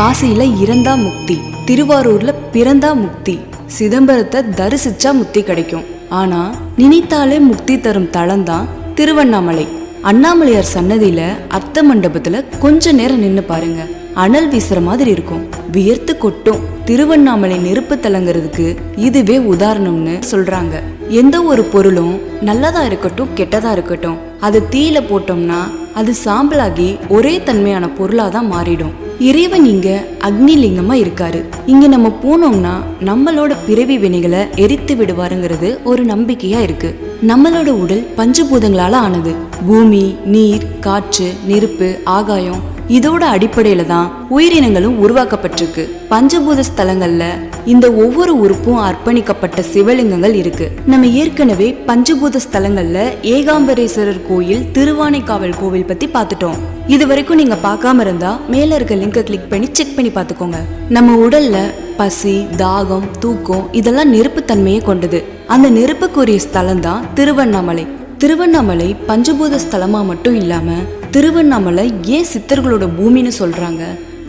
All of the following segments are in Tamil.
காசியில இறந்தா முக்தி திருவாரூர்ல பிறந்தா முக்தி சிதம்பரத்தை தரிசிச்சா முக்தி கிடைக்கும். ஆனா நினைத்தாலே முக்தி தரும் தளம்தான் திருவண்ணாமலை. அண்ணாமலையார் சன்னதியில அர்த்த மண்டபத்துல கொஞ்ச நேரம் நின்னு பாருங்க. அனல் வீசுற மாதிரி இருக்கும். வியர்த்து கொட்டும். திருவண்ணாமலை நெருப்பு தலங்கிறதுக்கு இதுவே உதாரணம்னு சொல்றாங்க. எந்த ஒரு பொருளும் நல்லதா இருக்கட்டும் கெட்டதா இருக்கட்டும் அது தீயில போட்டோம்னா அது சாம்பலாகி ஒரே தன்மையான பொருளாக தான் மாறிடும். இறைவன் இங்க அக்னிலிங்கமா இருக்காரு. இங்க நம்ம போனோம்னா நம்மளோட பிறவி வினைகளை எரித்து விடுவாருங்கிறது ஒரு நம்பிக்கையா இருக்கு. நம்மளோட உடல் பஞ்சபூதங்களால ஆனது. பூமி நீர் காற்று நெருப்பு ஆகாயம் இதோட அடிப்படையில தான் உயிரினங்களும் உருவாக்கப்பட்டிருக்கு. பஞ்சபூத ஸ்தலங்கள்ல இந்த ஒவ்வொரு உறுப்பும் அர்ப்பணிக்கப்பட்ட சிவலிங்கங்கள் இருக்கு. நம்ம ஏற்கனவே பஞ்சபூத ஸ்தலங்கள்ல ஏகாம்பரேஸ்வரர் கோயில் திருவானைக்காவல் கோவில் பத்தி பார்த்துட்டோம். இது வரைக்கும் நீங்க பார்க்காம இருந்தா மேல இருக்க லிங்கை கிளிக் பண்ணி செக் பண்ணி பார்த்துக்கோங்க. நம்ம உடல்ல பசி தாகம் தூக்கம் இதெல்லாம் நெருப்புத்தன்மையை கொண்டது. அந்த நெருப்புக்குரிய ஸ்தலம் தான் திருவண்ணாமலை. திருவண்ணாமலை பஞ்சபூத ஸ்தலமா மட்டும் இல்லாம திருவண்ணாமலை ஏன் சித்தர்களோட பூமின்னு சொல்றாங்க?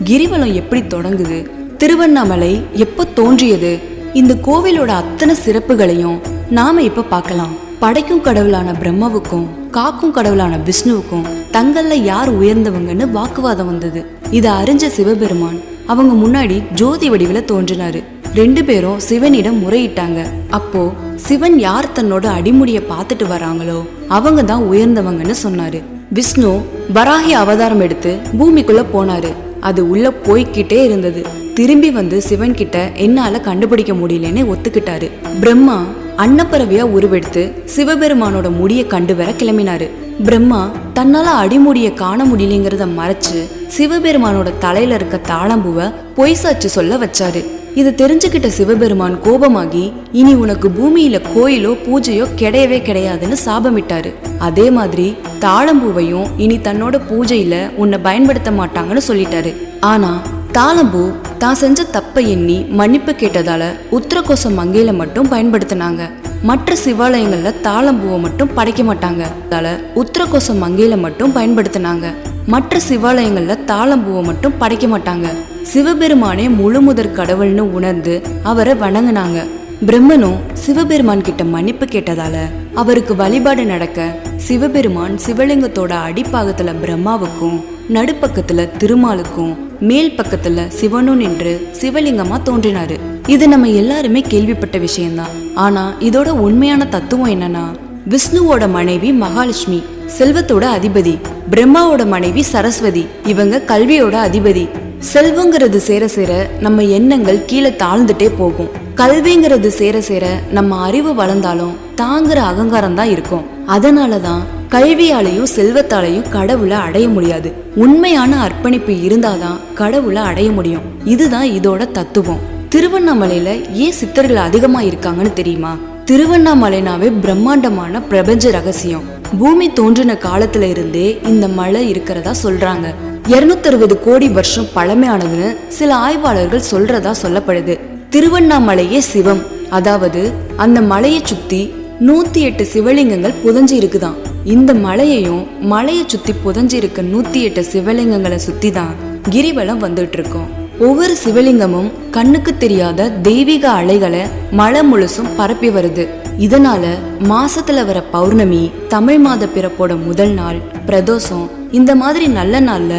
கிரிவலம் எப்படி தொடங்குது? திருவண்ணாமலை எப்போ தோன்றியது? இந்த கோவிலோட அத்தனை சிறப்புகளையும் நாம இப்ப பார்க்கலாம். படைக்கும் கடவுளான பிரம்மவுக்கும் காக்கும் கடவுளான விஷ்ணுவுக்கும் தங்கள்ல யார் உயர்ந்தவங்கன்னு வாக்குவாதம் வந்தது. இதை அறிஞ்ச சிவபெருமான் அவங்க முன்னாடி ஜோதி வடிவில தோன்றினாரு. ரெண்டு பேரும் சிவனிடம் முறையிட்டாங்க. அப்போ சிவன் யார் தன்னோட அடிமுடியை பார்த்துட்டு வராங்களோ அவங்க தான் உயர்ந்தவங்கன்னு சொன்னாரு. விஷ்ணு வராகி அவதாரம் எடுத்து பூமிக்குள்ள போனாரு. அது உள்ள போய்க்கிட்டே இருந்தது. திரும்பி வந்து சிவன் கிட்ட என்னால கண்டுபிடிக்க முடியலன்னு ஒத்துக்கிட்டாரு. பிரம்மா அன்னப்பறவையா உருவெடுத்து சிவபெருமானோட முடிய கண்டு வர கிளம்பினாரு. பிரம்மா தன்னால அடிமுடிய காண முடியலங்கிறத மறைச்சு சிவபெருமானோட தலையில இருக்க தாளம்பூவை பொய் சாட்சி சொல்ல வச்சாரு. இது தெரிஞ்சுக்கிட்ட சிவபெருமான் கோபமாகி இனி உனக்கு பூமியில கோயிலோ பூஜையோ கிடையவே கிடையாதுன்னு சாபமிட்டாரு. அதே மாதிரி தாளம்பூவையும் இனி தன்னோட பூஜையில உன்னை பயன்படுத்த மாட்டாங்கன்னு சொல்லிட்டாரு. ஆனா தாளம்பூ தான் செஞ்ச தப்பை எண்ணி மன்னிப்பு கேட்டதால உத்தரகோச மங்கையில மட்டும் பயன்படுத்தினாங்க. மற்ற சிவாலயங்கள்ல தாளம்பூவை மட்டும் படைக்க மாட்டாங்க. அதால உத்தரகோச மங்கையில மட்டும் பயன்படுத்தினாங்க. மற்ற சிவாலயங்களில் தாளம்பூவை மட்டும் படைக்க மாட்டாங்க. சிவபெருமானே முழு முதற் கடவுள்னு உணர்ந்து அவரை வணங்கினாங்க. பிரம்மனும் சிவபெருமான் கிட்ட மன்னிப்பு கேட்டதால அவருக்கு வழிபாடு நடக்க சிவபெருமான் சிவலிங்கத்தோட அடிப்பாகத்துல பிரம்மாவுக்கும் நடுப்பக்கத்துல திருமாலுக்கும் மேல் பக்கத்துல சிவனும் நின்று சிவலிங்கமா தோன்றினாரு. இது நம்ம எல்லாருமே கேள்விப்பட்ட விஷயம்தான். ஆனா இதோட உண்மையான தத்துவம் என்னன்னா விஷ்ணுவோட மனைவி மகாலட்சுமி. செல்வத்தோட அதிபதி பிரம்மாவோட மனைவி சரஸ்வதி இவங்க கல்வியோட அதிபதி. செல்வங்கிறது சேர சேர நம்ம எண்ணங்கள் கீழே தாழ்ந்துட்டே போகும். கல்விங்கிறது சேர சேர நம்ம அறிவு வளர்ந்தாலும் தாங்குற அகங்காரம் தான் இருக்கும். அதனால தான் கல்வியாலையும் செல்வத்தாலையும் கடவுளை அடைய முடியாது. உண்மையான அர்ப்பணிப்பு இருந்தாதான் கடவுளை அடைய முடியும். இதுதான் இதோட தத்துவம். திருவண்ணாமலையில ஏன் சித்தர்கள் அதிகமா இருக்காங்கன்னு தெரியுமா? திருவண்ணாமலைனாவே பிரம்மாண்டமான பிரபஞ்ச ரகசியம். பூமி தோன்றின காலத்துல இருந்தே இந்த மலை இருக்கிறதா சொல்றாங்க. 260 கோடி வருஷம் பழமையானதுன்னு சில ஆய்வாளர்கள் சொல்றதா சொல்லப்படுது. திருவண்ணாமலையே சிவம். அதாவது அந்த மலையை சுத்தி நூத்தி எட்டு சிவலிங்கங்கள் புதஞ்சு இருக்குதாம் இந்த மலையையும் மலையை சுத்தி புதஞ்சு இருக்க நூத்தி எட்டு சிவலிங்கங்களை சுத்தி தான் கிரிவலம் வந்துட்டு இருக்கோம். ஒவ்வொரு சிவலிங்கமும் கண்ணுக்கு தெரியாத தெய்வீக அலைகளை மழை முழுசும் பரப்பி வருது. இதனால மாசத்துல வர பௌர்ணமி தமிழ் மாத பிறப்போட முதல் நாள் பிரதோஷம் இந்த மாதிரி நல்ல நாள்ல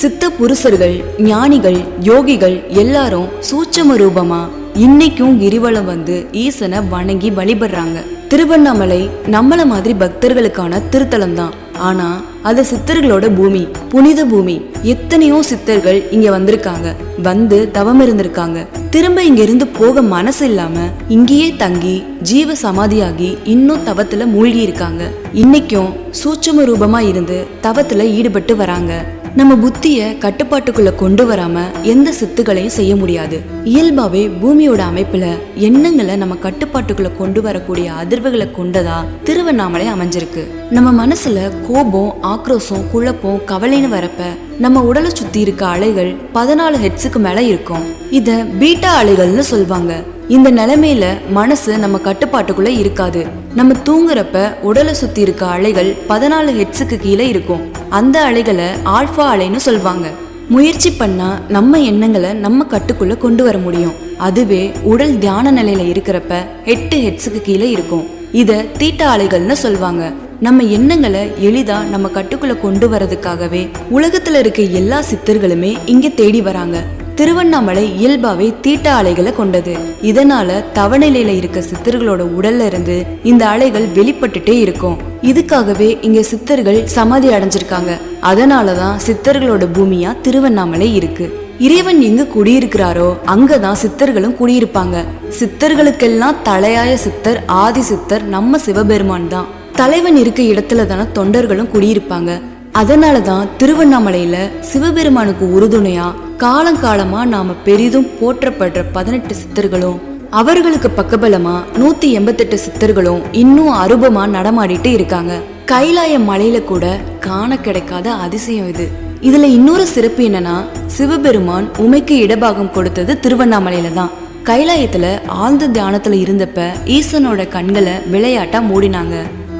சித்த புருஷர்கள் ஞானிகள் யோகிகள் எல்லாரும் சூட்சம ரூபமா இன்னைக்கும் கிரிவலம் வந்து ஈசனை வணங்கி வழிபடுறாங்க. திருவண்ணாமலை நம்மள மாதிரி பக்தர்களுக்கான திருத்தலம் தான். ஆனா அது சித்தர்களோட பூமி புனித பூமி. எத்தனையோ சித்தர்கள் இங்க வந்திருக்காங்க. வந்து தவம் இருந்திருக்காங்க. திரும்ப இங்க இருந்து போக மனசு இல்லாம இங்கேயே தங்கி ஜீவ சமாதியாகி இன்னும் தவத்துல மூழ்கி இருக்காங்க இன்னைக்கும் சூட்சம ரூபமா இருந்து தவத்துல ஈடுபட்டு வராங்க. நம்ம புத்திய கட்டுப்பாட்டுக்குள்ள கொண்டு வராம எந்த சித்துகளையும் செய்ய முடியாது. இயல்பாவே பூமியோட அமைப்புல எண்ணங்களை நம்ம கட்டுப்பாட்டுக்குள்ள கொண்டு வரக்கூடிய அதிர்வுகளை கொண்டதா திருவண்ணாமலை அமைஞ்சிருக்கு. நம்ம மனசுல கோபம் ஆக்ரோஷம் குழப்பம் கவலைன்னு வரப்ப நம்ம உடலை சுத்தி இருக்க அலைகள் பதினாலு ஹெட்ஸுக்கு மேல இருக்கும். இத பீட்டா அலைகள்னு சொல்வாங்க. இந்த நிலைமையில மனசு நம்ம கட்டுப்பாட்டுக்குள்ள இருக்காது. நம்ம தூங்குறப்ப உடலை சுத்தி இருக்க அலைகள் பதினாலு ஹெட்ஸுக்கு கீழே இருக்கும். அந்த அலைகளை ஆல்ஃபா அலைன்னு சொல்வாங்க. முயற்சி பண்ணா நம்ம எண்ணங்களை நம்ம கட்டுக்குள்ள கொண்டு வர முடியும். அதுவே உடல் தியான நிலையில இருக்கிறப்ப எட்டு ஹெட்ஸுக்கு கீழே இருக்கும். இத தீட்ட அலைகள்னு சொல்வாங்க. நம்ம எண்ணங்களை எளிதா நம்ம கட்டுக்குள்ள கொண்டு வரதுக்காகவே உலகத்துல இருக்க எல்லா சித்தர்களுமே இங்க தேடி வராங்க. திருவண்ணாமலை இயல்பாவே தீட்ட அலைகளை கொண்டது. இதனால தவநிலையில இருக்க சித்தர்களோட உடல்ல இருந்து இந்த அலைகள் வெளிப்பட்டுட்டே இருக்கும். இதுக்காகவே இங்க சித்தர்கள் சமாதி அடைஞ்சிருக்காங்க. அதனாலதான் சித்தர்களோட பூமியா திருவண்ணாமலை இருக்கு. இறைவன் எங்க குடியிருக்கிறாரோ அங்கதான் சித்தர்களும் குடியிருப்பாங்க. சித்தர்களுக்கெல்லாம் தலையாய சித்தர் ஆதி சித்தர் நம்ம சிவபெருமான் தான். தலைவன் இருக்க இடத்துல தானே தொண்டர்களும் குடியிருப்பாங்க. அதனால தான் திருவண்ணாமலையில சிவபெருமானுக்கு உறுதுணையா காலங்காலமாக நாம் பெரிதும் போற்றப்படுற பதினெட்டு சித்தர்களும் அவர்களுக்கு பக்கபலமா நூத்தி எண்பத்தெட்டு சித்தர்களும் இன்னும் அருபமாக நடமாடிட்டு இருக்காங்க. கைலாய மலையில கூட காண கிடைக்காத அதிசயம் இது. இதுல இன்னொரு சிறப்பு என்னன்னா சிவபெருமான் உமைக்கு இடபாகம் கொடுத்தது திருவண்ணாமலையில தான். கைலாயத்துல ஆழ்ந்த தியானத்துல இருந்தப்ப ஈசனோட கண்களை விளையாட்டா மூடினாங்க.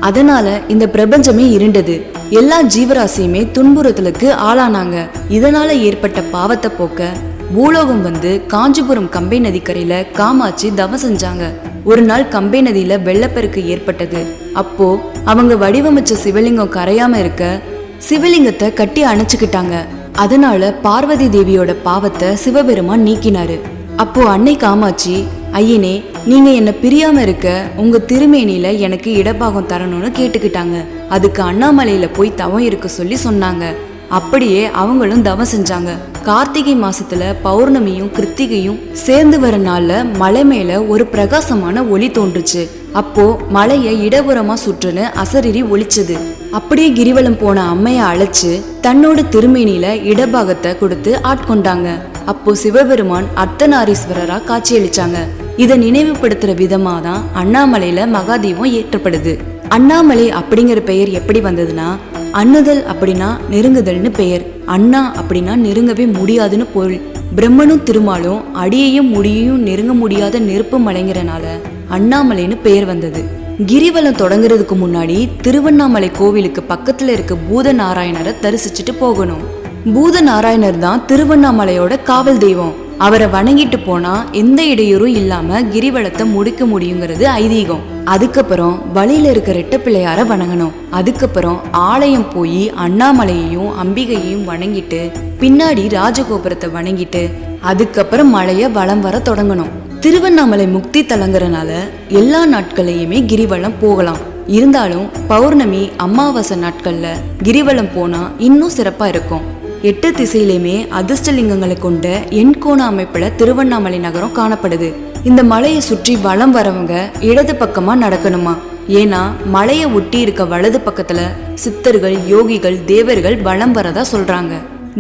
அதனால இந்த பிரபஞ்சமே இருண்டது. எல்லா ஜீவராசியுமே துன்புறுத்தலுக்கு ஆளானாங்க. இதனால ஏற்பட்ட பாவத்தை போக்க பூலோகம் வந்து காஞ்சிபுரம் கம்பை நதிக்கரையில காமாட்சி தவம் செஞ்சாங்க. ஒரு நாள் கம்பை நதியில வெள்ளப்பெருக்கு ஏற்பட்டது. அப்போ அவங்க வடிவமைச்ச சிவலிங்கம் கரையாம இருக்க சிவலிங்கத்தை கட்டி அணைச்சுக்கிட்டாங்க. அதனால பார்வதி தேவியோட பாவத்தை சிவபெருமான் நீக்கினாரு. அப்போ அன்னை காமாட்சி ஐயனே நீங்க என்ன பிரியாம இருக்க உங்க திருமேனியில எனக்கு இடப்பாகம் தரணும்னு கேட்டுக்கிட்டாங்க. அதுக்கு அண்ணாமலையில போய் தவம் இருக்க சொல்லி சொன்னாங்க. அப்படியே அவங்களும் தவம் செஞ்சாங்க. கார்த்திகை மாசத்துல பௌர்ணமியும் கிருத்திகையும் சேர்ந்து வர நாள்ல மலை மேல ஒரு பிரகாசமான ஒளி தோன்றுச்சு. அப்போ மலைய இடபுறமா சுற்றுன்னு அசரிரி ஒளிச்சது. அப்படியே கிரிவலம் போன அம்மைய அழைச்சு தன்னோட திருமேனியில இடபாகத்தை கொடுத்து ஆட்கொண்டாங்க. அப்போ சிவபெருமான் அர்த்தநாரீஸ்வரரா காட்சியளிச்சாங்க. இதை நினைவுபடுத்துற விதமா தான் அண்ணாமலையில மகாதீபம் ஏற்றப்படுது. அண்ணாமலை அப்படிங்கிற பெயர் எப்படி வந்ததுன்னா அண்ணுதல் அப்படின்னா நெருங்குதல்னு பெயர். அண்ணா அப்படின்னா நெருங்கவே முடியாதுன்னு பொருள். பிரம்மனும் திருமாலும் அடியையும் முடியையும் நெருங்க முடியாத நெருப்பு மலைங்கிறனால அண்ணாமலைன்னு பெயர் வந்தது. கிரிவலம் தொடங்குறதுக்கு முன்னாடி திருவண்ணாமலை கோவிலுக்கு பக்கத்துல இருக்க பூத நாராயணரை தரிசிச்சுட்டு போகணும். பூத நாராயணர் தான் திருவண்ணாமலையோட காவல் தெய்வம். அவரை வணங்கிட்டு போனா எந்த இடையூறும் இல்லாம கிரிவலத்தை முடிக்க முடியுங்கிறது ஐதீகம். அதுக்கப்புறம் வழியில இருக்க ரெட்ட பிள்ளையார வணங்கணும். அதுக்கப்புறம் ஆலயம் போய் அண்ணாமலையையும் அம்பிகையையும் வணங்கிட்டு பின்னாடி ராஜகோபுரத்தை வணங்கிட்டு அதுக்கப்புறம் மலைய வலம் வர தொடங்கணும். திருவண்ணாமலை முக்தி தலங்குறனால எல்லா நாட்களையுமே கிரிவலம் போகலாம். இருந்தாலும் பௌர்ணமி அமாவாசை நாட்கள்ல கிரிவலம் போனா இன்னும் சிறப்பா இருக்கும். எட்டு திசையிலுமே அதிர்ஷ்டலிங்கங்களை கொண்ட எண்கோண அமைப்புல திருவண்ணாமலை நகரம் காணப்படுது. இந்த மலையை சுற்றி வலம் வரவங்க இடது பக்கமா நடக்கணுமா? ஏன்னா மலையை ஒட்டி இருக்க வலது பக்கத்துல சித்தர்கள் யோகிகள் தேவர்கள் வலம் வரதா சொல்றாங்க.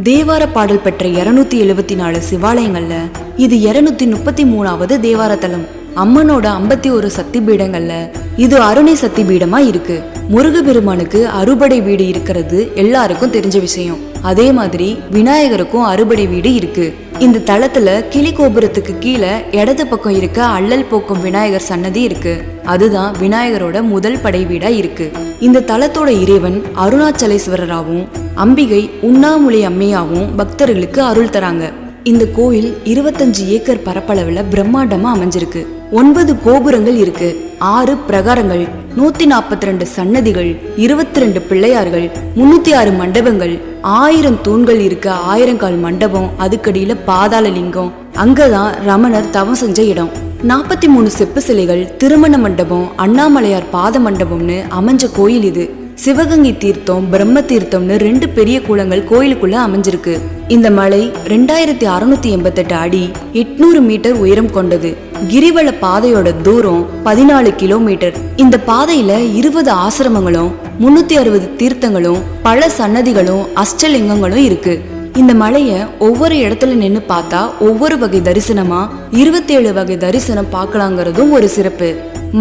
தேவார பாடல் பெற்ற இருநூத்தி எழுபத்தி நாலு சிவாலயங்கள்ல இது இருநூத்தி முப்பத்தி மூணாவது தேவார தலம் அம்மனோட ஐம்பத்தி ஒரு சக்தி பீடங்கள்ல இது அருணை சக்தி பீடமா இருக்கு. முருகபெருமானுக்கு அறுபடை வீடு இருக்கிறது எல்லாருக்கும் தெரிஞ்ச விஷயம். அதே மாதிரி விநாயகருக்கும் அறுபடை வீடு இருக்கு. இந்த தளத்துல கிளி கோபுரத்துக்கு கீழே இடது பக்கம் இருக்க அள்ளல் போக்கும் விநாயகர் சன்னதி இருக்கு. அதுதான் விநாயகரோட முதல் படை வீடா இருக்கு. இந்த தலத்தோட இறைவன் அருணாச்சலேஸ்வரராகவும் அம்பிகை உண்ணாமுலை அம்மையாவும் பக்தர்களுக்கு அருள் தராங்க. இந்த கோயில் இருபத்தஞ்சு ஏக்கர் பரப்பளவுல பிரம்மாண்டமா அமைஞ்சிருக்கு. ஒன்பது கோபுரங்கள் இருக்கு. ஆறு பிரகாரங்கள் நூத்தி நாற்பத்தி ரெண்டு சன்னதிகள் இருபத்தி ரெண்டு பிள்ளையார்கள் முன்னூத்தி ஆறு மண்டபங்கள் ஆயிரம் தூண்கள் இருக்க ஆயிரங்கால் மண்டபம் அதுக்கடியில பாதாள லிங்கம் அங்கதான் ரமணர் தவம் செஞ்ச இடம். நாற்பத்தி மூணு செப்பு சிலைகள் திருமண மண்டபம் அண்ணாமலையார் பாத மண்டபம்னு அமைஞ்ச கோயில் இது. சிவகங்கை தீர்த்தம் பிரம்ம தீர்த்தம்னு ரெண்டு பெரிய குளங்கள் கோயிலுக்குள்ள அமைஞ்சிருக்கு. இந்த மலை ரெண்டாயிரத்தி அறுநூத்தி எண்பத்தெட்டு அடி எட்நூறு மீட்டர் உயரம் கொண்டது. கிரிவல பாதையோட தூரம் பதினாலு கிலோமீட்டர். இந்த பாதையில இருபது ஆசிரமங்களும் முன்னூத்தி அறுபது தீர்த்தங்களும் பல சன்னதிகளும் அஷ்டலிங்கங்களும் இருக்கு. இந்த மலையை ஒவ்வொரு இடத்துல நின்று பார்த்தா ஒவ்வொரு வகை தரிசனமா இருபத்தேழு வகை தரிசனம் பார்க்கலாங்கிறதும் ஒரு சிறப்பு.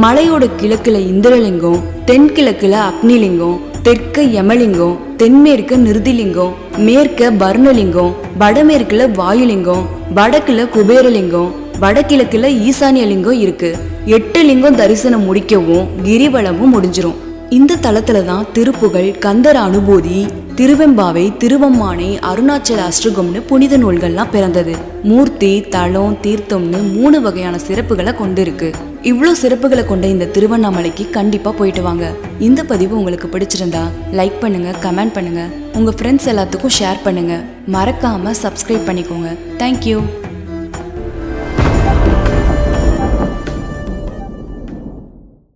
மலையோட கிழக்குல இந்திரலிங்கம் தென்கிழக்குல அக்னிலிங்கம் தெற்க யமலிங்கம் தென்மேற்கு நிருதிலிங்கம் மேற்க பர்ணலிங்கம் வடமேற்குல வாயுலிங்கம் வடக்குல குபேரலிங்கம் வடகிழக்குல ஈசானிய லிங்கம் இருக்கு. எட்டு லிங்கம் தரிசனம் முடிக்கவும் கிரிவலமும் முடிஞ்சிரும். இந்த தளத்தில் தான் திருப்புகழ் கந்தர் அனுபூதி திருவெம்பாவை திருவம்மானை அருணாச்சல அஷ்டகம்னு புனித நூல்கள்லாம் பிறந்தது. மூர்த்தி தளம் தீர்த்தம்னு மூணு வகையான சிறப்புகளை கொண்டிருக்கு. இவ்வளோ சிறப்புகளை கொண்ட இந்த திருவண்ணாமலைக்கு கண்டிப்பாக போயிட்டு வாங்க. இந்த பதிவு உங்களுக்கு பிடிச்சிருந்தா லைக் பண்ணுங்க கமெண்ட் பண்ணுங்க. உங்க ஃப்ரெண்ட்ஸ் எல்லாத்துக்கும் ஷேர் பண்ணுங்க. மறக்காம சப்ஸ்கிரைப் பண்ணிக்கோங்க. தேங்க்யூ